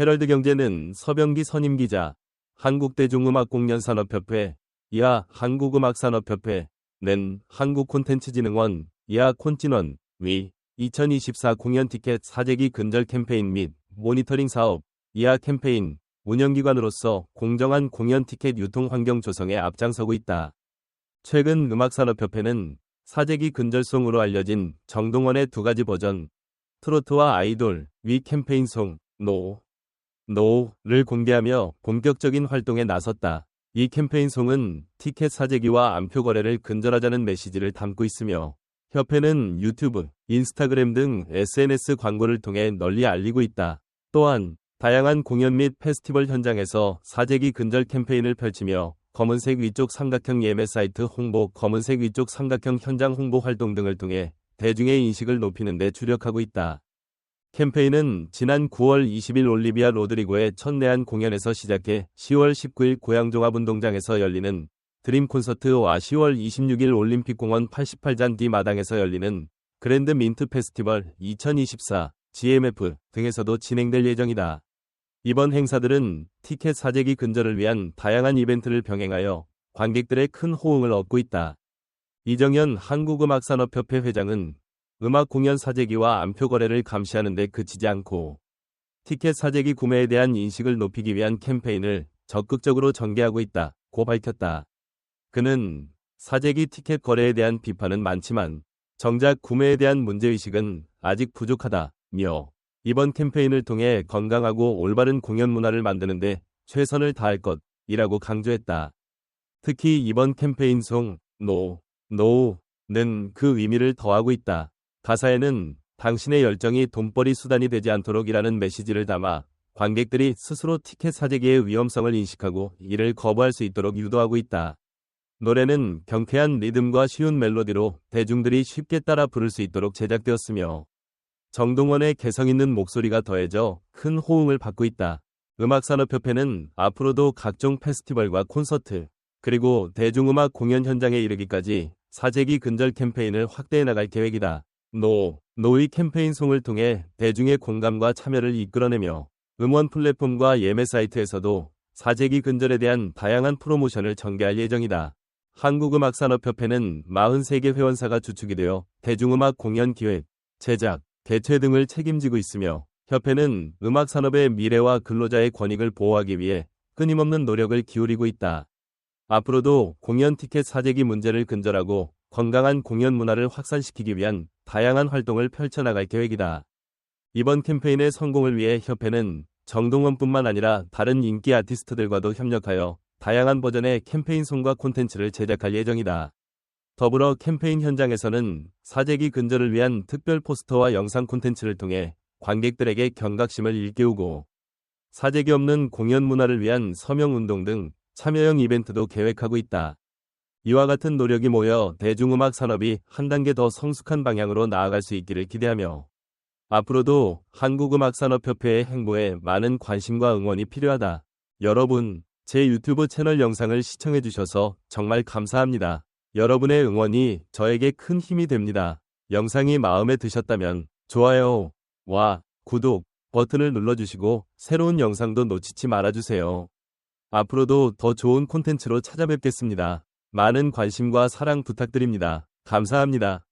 헤럴드 경제는 서병기 선임 기자, 한국대중음악공연산업협회, 이하 한국음악산업협회, 는 한국콘텐츠진흥원, 이하 콘진원, 위, 2024 공연 티켓 사재기 근절 캠페인 및 모니터링 사업, 이하 캠페인, 운영기관으로서 공정한 공연 티켓 유통 환경 조성에 앞장서고 있다. 최근 음악산업협회는 사재기 근절송으로 알려진 정동원의 두 가지 버전, 트로트와 아이돌, 위 캠페인송, 노, 노를 공개하며 본격적인 활동에 나섰다. 이 캠페인송은 티켓 사재기와 암표 거래를 근절하자는 메시지를 담고 있으며 협회는 유튜브, 인스타그램 등 SNS 광고를 통해 널리 알리고 있다. 또한 다양한 공연 및 페스티벌 현장에서 사재기 근절 캠페인을 펼치며 검은색 위쪽 삼각형 예매 사이트 홍보, 검은색 위쪽 삼각형 현장 홍보 활동 등을 통해 대중의 인식을 높이는 데 주력하고 있다. 캠페인은 지난 9월 20일 올리비아 로드리고의 첫 내한 공연에서 시작해 10월 19일 고양종합운동장에서 열리는 드림 콘서트와 10월 26일 올림픽공원 88잔 D 마당에서 열리는 그랜드 민트 페스티벌 2024 GMF 등에서도 진행될 예정이다. 이번 행사들은 티켓 사재기 근절을 위한 다양한 이벤트를 병행하여 관객들의 큰 호응을 얻고 있다. 이정현 한국음악산업협회 회장은 음악 공연 사재기와 암표 거래를 감시하는 데 그치지 않고 티켓 사재기 구매에 대한 인식을 높이기 위한 캠페인을 적극적으로 전개하고 있다. 고 밝혔다. 그는 사재기 티켓 거래에 대한 비판은 많지만 정작 구매에 대한 문제의식은 아직 부족하다며 이번 캠페인을 통해 건강하고 올바른 공연 문화를 만드는데 최선을 다할 것이라고 강조했다. 특히 이번 캠페인 송 노, 노는 그 의미를 더하고 있다. 가사에는 당신의 열정이 돈벌이 수단이 되지 않도록이라는 메시지를 담아 관객들이 스스로 티켓 사재기의 위험성을 인식하고 이를 거부할 수 있도록 유도하고 있다. 노래는 경쾌한 리듬과 쉬운 멜로디로 대중들이 쉽게 따라 부를 수 있도록 제작되었으며 정동원의 개성 있는 목소리가 더해져 큰 호응을 받고 있다. 음악산업협회는 앞으로도 각종 페스티벌과 콘서트, 그리고 대중음악 공연 현장에 이르기까지 사재기 근절 캠페인을 확대해 나갈 계획이다. 노, 노의 캠페인송을 통해 대중의 공감과 참여를 이끌어내며 음원 플랫폼과 예매 사이트에서도 사재기 근절에 대한 다양한 프로모션을 전개할 예정이다. 한국음악산업협회는 43개 회원사가 주축이 되어 대중음악 공연 기획, 제작, 개최 등을 책임지고 있으며 협회는 음악산업의 미래와 근로자의 권익을 보호하기 위해 끊임없는 노력을 기울이고 있다. 앞으로도 공연 티켓 사재기 문제를 근절하고 건강한 공연 문화를 확산시키기 위한 다양한 활동을 펼쳐나갈 계획이다. 이번 캠페인의 성공을 위해 협회는 정동원뿐만 아니라 다른 인기 아티스트들과도 협력하여 다양한 버전의 캠페인송과 콘텐츠를 제작할 예정이다. 더불어 캠페인 현장에서는 사재기 근절을 위한 특별 포스터와 영상 콘텐츠를 통해 관객들에게 경각심을 일깨우고 사재기 없는 공연 문화를 위한 서명운동 등 참여형 이벤트도 계획하고 있다. 이와 같은 노력이 모여 대중음악 산업이 한 단계 더 성숙한 방향으로 나아갈 수 있기를 기대하며 앞으로도 한국음악산업협회의 행보에 많은 관심과 응원이 필요하다. 여러분, 제 유튜브 채널 영상을 시청해주셔서 정말 감사합니다. 여러분의 응원이 저에게 큰 힘이 됩니다. 영상이 마음에 드셨다면 좋아요 와 구독 버튼을 눌러주시고 새로운 영상도 놓치지 말아주세요. 앞으로도 더 좋은 콘텐츠로 찾아뵙겠습니다. 많은 관심과 사랑 부탁드립니다. 감사합니다.